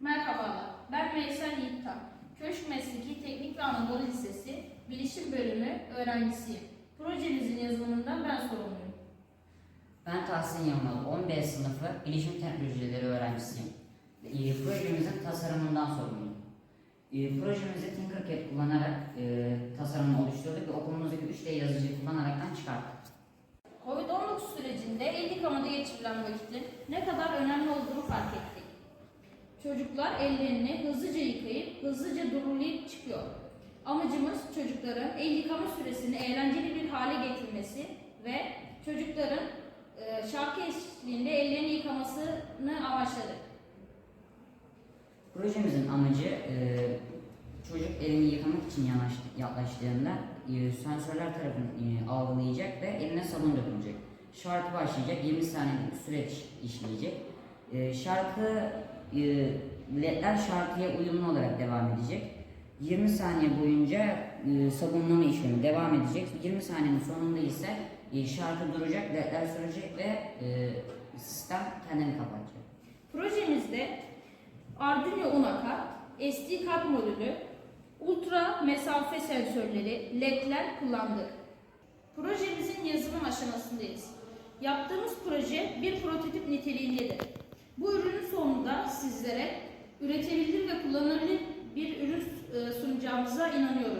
Merhabalar, ben Veysel Yiğitan. Köşk Mesleki Teknik ve Anadolu Lisesi Bilişim Bölümü öğrencisiyim. Projemizin yazılımından ben sorumluyum. Ben Tahsin Yılmaz, 11 sınıfı Bilişim Teknolojileri öğrencisiyim. E, projemizin tasarımından sorumluyum. E, projemizi Tinkercad kullanarak e, tasarımını oluşturduk ve okulumuzdaki 3D yazıcıyı kullanaraktan çıkarttık. Covid-19 sürecinde el yıkamada geçirilen vakitin ne kadar önemli olduğunu fark ettik. Çocuklar ellerini hızlıca yıkayıp hızlıca durulayıp çıkıyor. Amacımız çocukların el yıkama süresini eğlenceli bir hale getirmesi ve çocukların e, şarkı eşliğinde ellerini yıkamasını amaçladık. Projemizin amacı e, çocuk elini yıkamak için yaklaştığında e, sensörler tarafından e, algılayacak ve eline sabun dökülecek. Şarkı başlayacak, 20 saniyelik süreç işleyecek. Şarkı, ledler şarkıya uyumlu olarak devam edecek. 20 saniye boyunca e, sabunlama işlemi devam edecek. 20 saniyenin sonunda ise e, şarkı duracak, ledler sönecek ve e, sistem kendini kapatacak. Projemizde Arduino Unaca, SD kart modülü, ultra mesafe sensörleri, ledler kullandık. Projemizin yazılım aşamasındayız. Yaptığımız proje bir prototip niteliğindedir. Bu ürünün sonunda sizlere üretebilir ve kullanılabilir bir ürün e, sunacağımıza inanıyoruz.